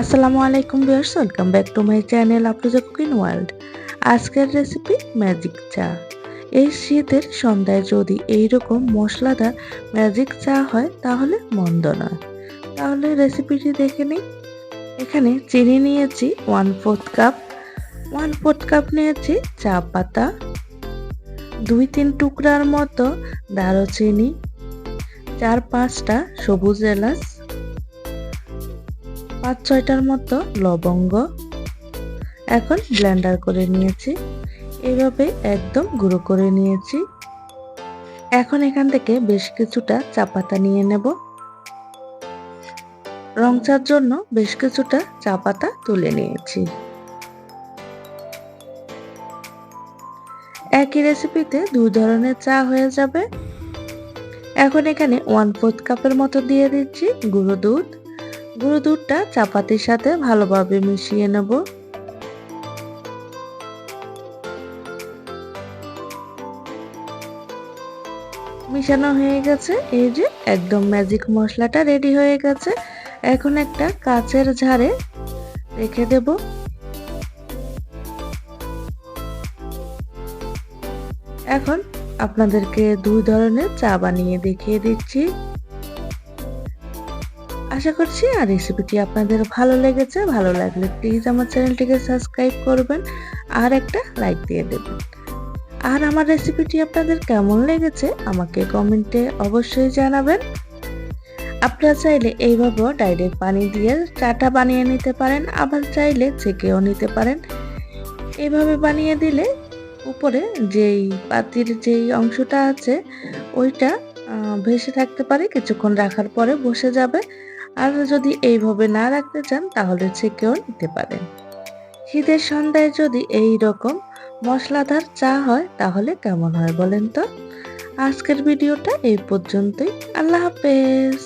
আসসালামু আলাইকুম viewers, welcome back to my channel up to Afroza cooking world. আজকের recipe magic চা। এই শীতের সন্ধ্যায় যদি এই রকম মশলাদার ম্যাজিক চা হয়, তাহলে মন্দ নয়। তাহলে রেসিপিটি দেখে নিই। এখানে চিনি নিয়েছি one fourth cup one fourth cup নিয়েছি চা পাতা। দুই তিন টুকরার মতো দারুচিনি। চার পাঁচটা সবুজ এলাচ। পাঁচ ছয়টার মতো লবঙ্গ এখন ব্লেন্ডার করে নিয়েছি। এভাবে একদম গুঁড়ো করে নিয়েছি। এখন এখান থেকে বেশ কিছুটা চা পাতা নিয়ে নেব। রং জন্য বেশ কিছুটা চা পাতা তুলে নিয়েছি। একই রেসিপিতে দুই ধরনের চা হয়ে যাবে। এখন এখানে ওয়ান ফোর্থ কাপের মতো দিয়ে দিচ্ছি গুঁড়ো দুধ। গুঁড়ো দুধটা চাপাতির সাথে ভালোভাবে মিশিয়ে নেব। মিশানো হয়ে গেছে, এই যে একদম ম্যাজিক মশলাটা রেডি হয়ে গেছে। এখন একটা কাচের ঝাড়ে রেখে দেব। এখন আপনাদেরকে দুই ধরনের চা বানিয়ে দেখিয়ে দিচ্ছি। আশা করছি আর রেসিপিটি আপনাদের ভালো লেগেছে। ভালো লাগলে প্লিজ আমার চ্যানেলটিকে সাবস্ক্রাইব করবেন আর একটা লাইক দিয়ে দেবেন। আর আমার রেসিপিটি আপনাদের কেমন লেগেছে আমাকে কমেন্টে অবশ্যই জানাবেন। আপনারা চাইলে এইভাবেও ডাইরেক্ট পানি দিয়ে চাটা বানিয়ে নিতে পারেন, আবার চাইলে ছেঁকেও নিতে পারেন। এইভাবে বানিয়ে দিলে উপরে যেই পাতির যেই অংশটা আছে, ওইটা ভেসে থাকতে পারে, কিছুক্ষণ রাখার পরে বসে যাবে। আর যদি এইভাবে না রাখতে চান, তাহলে ছেঁকেও নিতে পারেন। শীতের সন্ধ্যায় যদি এই রকম মশলাদার চা হয়, তাহলে কেমন হয় বলেন তো? আজকের ভিডিওটা এই পর্যন্তই। আল্লাহ হাফেজ।